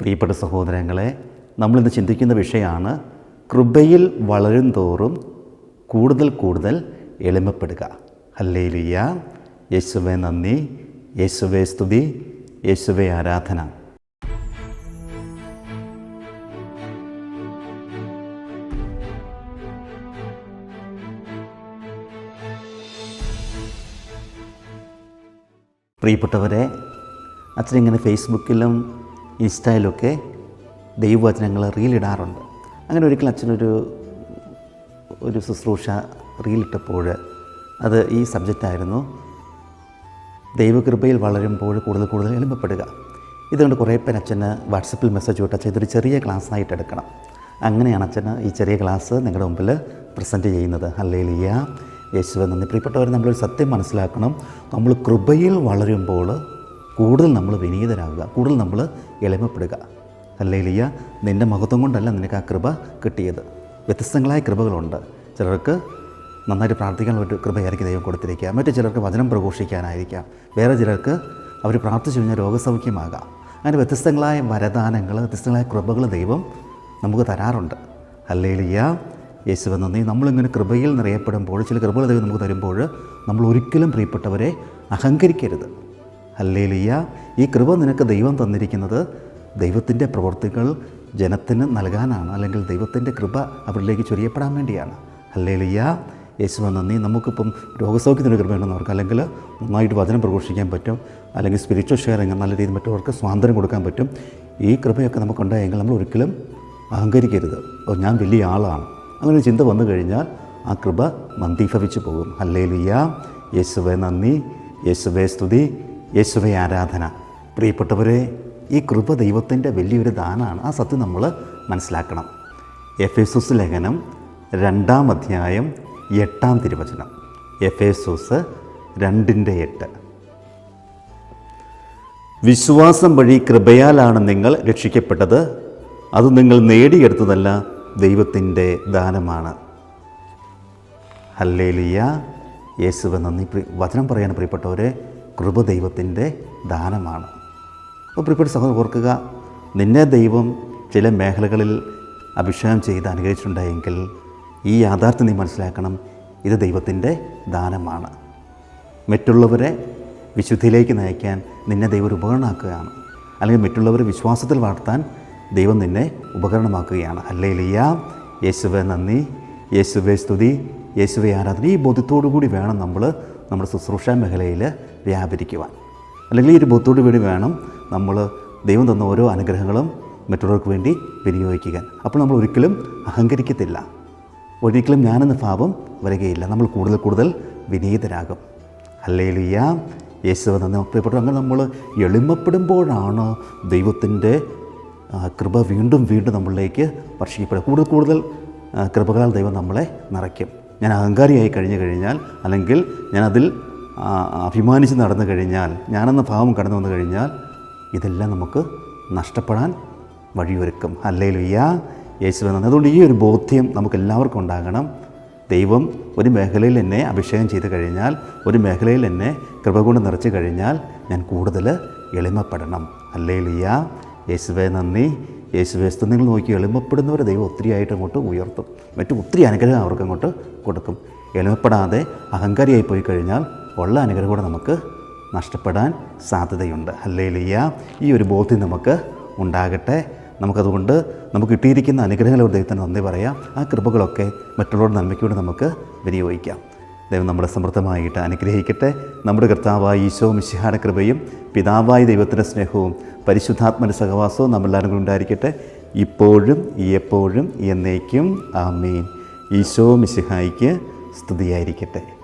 പ്രിയപ്പെട്ട സഹോദരങ്ങളെ നമ്മളിന്ന് ചിന്തിക്കുന്ന വിഷയമാണ് കൃപയിൽ വളരും തോറും കൂടുതൽ കൂടുതൽ എളിമപ്പെടുക. ഹല്ലേലുയ്യ. യേശുവെ നന്ദി. യേശുവെ സ്തുതി. യേശുവെ ആരാധന. പ്രിയപ്പെട്ടവരെ അച്ഛനിങ്ങനെ ഫേസ്ബുക്കിലും ഇൻസ്റ്റയിലൊക്കെ ദൈവവചനങ്ങൾ റീലിടാറുണ്ട്. അങ്ങനെ ഒരിക്കൽ അച്ഛനൊരു ഒരു ശുശ്രൂഷ റീലിട്ടപ്പോൾ അത് ഈ സബ്ജക്റ്റായിരുന്നു. ദൈവകൃപയിൽ വളരുമ്പോൾ കൂടുതൽ കൂടുതൽ എളുപ്പപ്പെടുക. ഇതുകൊണ്ട് കുറേ പേര് അച്ഛന് വാട്സപ്പിൽ മെസ്സേജ് വിട്ട് അച്ഛൻ ഇതൊരു ചെറിയ ക്ലാസ്സായിട്ട് എടുക്കണം. അങ്ങനെയാണ് അച്ഛന് ഈ ചെറിയ ക്ലാസ് നിങ്ങളുടെ മുമ്പിൽ പ്രസന്റ് ചെയ്യുന്നത്. ഹല്ലേലിയ. യേശുവെ നന്ദി. പ്രിയപ്പെട്ടവർ നമ്മളൊരു സത്യം മനസ്സിലാക്കണം. നമ്മൾ കൃപയിൽ വളരുമ്പോൾ കൂടുതൽ നമ്മൾ വിനീതരാകുക കൂടുതൽ നമ്മൾ എളിമപ്പെടുക. അല്ലേലിയ നിന്റെ മഹത്വം കൊണ്ടല്ല നിനക്ക് ആ കൃപ കിട്ടിയത്. വ്യത്യസ്തങ്ങളായ കൃപകളുണ്ട്. ചിലർക്ക് നന്നായിട്ട് പ്രാർത്ഥിക്കാനുള്ള ഒരു കൃപയായിരിക്കും ദൈവം കൊടുത്തിരിക്കുക. മറ്റു ചിലർക്ക് വചനം പ്രഘോഷിക്കാനായിരിക്കാം. വേറെ ചിലർക്ക് അവർ പ്രാർത്ഥിച്ചു കഴിഞ്ഞാൽ രോഗസൗഖ്യമാകാം. അങ്ങനെ വ്യത്യസ്തങ്ങളായ വരദാനങ്ങൾ വ്യത്യസ്തങ്ങളായ കൃപകൾ ദൈവം നമുക്ക് തരാറുണ്ട്. അല്ലേലിയ യേശുവ നന്ദി. നമ്മളിങ്ങനെ കൃപയിൽ നിറയപ്പെടുമ്പോൾ ചില കൃപകൾ ദൈവം നമുക്ക് തരുമ്പോൾ നമ്മൾ ഒരിക്കലും പ്രിയപ്പെട്ടവരെ അഹങ്കരിക്കരുത്. ഹല്ലേലിയ. ഈ കൃപ നിനക്ക് ദൈവം തന്നിരിക്കുന്നത് ദൈവത്തിന്റെ പ്രവൃത്തികൾ ജനത്തിന് നൽകാനാണ് അല്ലെങ്കിൽ ദൈവത്തിന്റെ കൃപ അവരിലേക്ക് ചൊരിയപ്പെടാൻ വേണ്ടിയാണ്. ഹല്ലേലിയ. യേശുവ നന്ദി. നമുക്കിപ്പം രോഗസൗഖ്യത്തിന്റെ കൃപയുണ്ടെന്ന് അവർക്ക് അല്ലെങ്കിൽ നന്നായിട്ട് വചനം പ്രഘോഷിക്കാൻ പറ്റും. അല്ലെങ്കിൽ സ്പിരിച്വൽ ഷെയറിങ് നല്ല രീതിയിൽ മറ്റവർക്ക് സ്വാതന്ത്ര്യം കൊടുക്കാൻ പറ്റും. ഈ കൃപയൊക്കെ നമുക്കുണ്ടായെങ്കിൽ നമ്മൾ ഒരിക്കലും അഹങ്കരിക്കരുത്. ഞാൻ വലിയ ആളാണ്. അങ്ങനെ ചിന്ത വന്നു കഴിഞ്ഞാൽ ആ കൃപ മന്ദീഭവിച്ചു പോകും. ഹല്ലേലിയ. യേശുവെ നന്ദി. യേശുവെ സ്തുതി. യേശുവെ ആരാധന. പ്രിയപ്പെട്ടവരെ ഈ കൃപ ദൈവത്തിന്റെ വലിയൊരു ദാനമാണ് ആ സത്യം നമ്മൾ മനസ്സിലാക്കണം. എഫ് എസൂസ് ലേഖനം രണ്ടാം അധ്യായം എട്ടാം തിരുവചനം. എഫ് എസൂസ് രണ്ടിന്റെ എട്ട്. വിശ്വാസം വഴി കൃപയാലാണ് നിങ്ങൾ രക്ഷിക്കപ്പെട്ടത്. അത് നിങ്ങൾ നേടിയെടുത്തതല്ല ദൈവത്തിന്റെ ദാനമാണ്. ഹല്ലേലിയ. യേശുവ നന്ദി. വചനം പറയാൻ പ്രിയപ്പെട്ടവരെ. കൃപ ദൈവത്തിന്റെ ദാനമാണ്. അപ്പോൾ പ്രിയപ്പെട്ട സഹോദരൻ ഓർക്കുക നിന്നെ ദൈവം ചില മേഖലകളിൽ അഭിഷേകം ചെയ്ത് അനുഗ്രഹിച്ചിട്ടുണ്ടായെങ്കിൽ ഈ യാഥാർത്ഥ്യം നീ മനസ്സിലാക്കണം ഇത് ദൈവത്തിന്റെ ദാനമാണ്. മറ്റുള്ളവരെ വിശുദ്ധിയിലേക്ക് നയിക്കാൻ നിന്നെ ദൈവം ഒരു ഉപകരണമാക്കുകയാണ്. അല്ലെങ്കിൽ മറ്റുള്ളവരെ വിശ്വാസത്തിൽ വളർത്താൻ ദൈവം നിന്നെ ഉപകരണമാക്കുകയാണ്. അല്ലേ ലിയ യേശുവെ നന്ദി. യേശുവെ സ്തുതി. യേശുവെ ആരാധന. ഈ ബോധ്യത്തോടു കൂടി വേണം നമ്മൾ നമ്മുടെ ശുശ്രൂഷ മേഖലയിൽ വ്യാപരിക്കുവാൻ. അല്ലെങ്കിൽ ഈ ഒരു ബോധത്തോടു കൂടി വേണം നമ്മൾ ദൈവം തന്ന ഓരോ അനുഗ്രഹങ്ങളും മറ്റുള്ളവർക്ക് വേണ്ടി വിനിയോഗിക്കുക അപ്പോൾ നമ്മൾ ഒരിക്കലും അഹങ്കരിക്കത്തില്ല. ഒരിക്കലും ഞാനെന്ന ഭാവം വരികയില്ല. നമ്മൾ കൂടുതൽ കൂടുതൽ വിനീതരാകും. അല്ലേലിയ യേശുവ നന്ദി. പ്രിയപ്പെട്ടു അങ്ങനെ നമ്മൾ എളിമപ്പെടുമ്പോഴാണ് ദൈവത്തിന്റെ കൃപ വീണ്ടും വീണ്ടും നമ്മളിലേക്ക് വർഷിക്കപ്പെടുക. കൂടുതൽ കൂടുതൽ കൃപകളാൽ ദൈവം നമ്മളെ നിറയ്ക്കും. ഞാൻ അഹങ്കാരിയായി കഴിഞ്ഞു കഴിഞ്ഞാൽ അല്ലെങ്കിൽ ഞാനതിൽ അതിൽ അഭിമാനിച്ച് നടന്നു കഴിഞ്ഞാൽ ഞാനെന്ന ഭാവം കടന്നു വന്നു കഴിഞ്ഞാൽ ഇതെല്ലാം നമുക്ക് നഷ്ടപ്പെടാൻ വഴിയൊരുക്കും. അല്ലേ ലുയ്യ യേശുവെ നന്ദി അതുകൊണ്ട് ഈ ഒരു ബോധ്യം നമുക്ക് എല്ലാവർക്കും ഉണ്ടാകണം. ദൈവം ഒരു മേഖലയിൽ എന്നെ അഭിഷേകം ചെയ്ത് കഴിഞ്ഞാൽ ഒരു മേഖലയിൽ എന്നെ കൃപ കൊണ്ട് നിറച്ച് കഴിഞ്ഞാൽ ഞാൻ കൂടുതൽ എളിമപ്പെടണം. അല്ലേ ലുയ്യ യേശുവെ നന്ദി. യേശുവെ സ്തു നിങ്ങൾ നോക്കി എളിമപ്പെടുന്നവരെ ദൈവം ഒത്തിരിയായിട്ട് അങ്ങോട്ട് ഉയർത്തും. മറ്റു ഒത്തിരി അനുഗ്രഹം അവർക്ക് അങ്ങോട്ട് കൊടുക്കും. എളിമപ്പെടാതെ അഹങ്കാരിയായി പോയി കഴിഞ്ഞാൽ ഉള്ള അനുഗ്രഹം കൂടെ നമുക്ക് നഷ്ടപ്പെടാൻ സാധ്യതയുണ്ട്. അല്ലേലിയ ഈ ഒരു ബോധ്യം നമുക്ക് ഉണ്ടാകട്ടെ. നമുക്കതുകൊണ്ട് നമുക്ക് കിട്ടിയിരിക്കുന്ന അനുഗ്രഹങ്ങളോട് ദൈവത്തിന് നന്ദി പറയാം. ആ കൃപകളൊക്കെ മറ്റുള്ളവരുടെ നന്മയ്ക്കൂടെ നമുക്ക് വിനിയോഗിക്കാം. ദൈവം നമ്മളെ സമൃദ്ധമായിട്ട് അനുഗ്രഹിക്കട്ടെ. നമ്മുടെ കർത്താവായ ഈശോ മിശിഹായുടെ കൃപയും പിതാവായ ദൈവത്തിന്റെ സ്നേഹവും പരിശുദ്ധാത്മന്റെ സഹവാസവും നമ്മളെല്ലാവരും കൂടെ ഉണ്ടായിരിക്കട്ടെ. ഇപ്പോഴും എപ്പോഴും എന്നേക്കും. ആമീൻ. ഈശോ മിശിഹായിക്ക് സ്തുതിയായിരിക്കട്ടെ.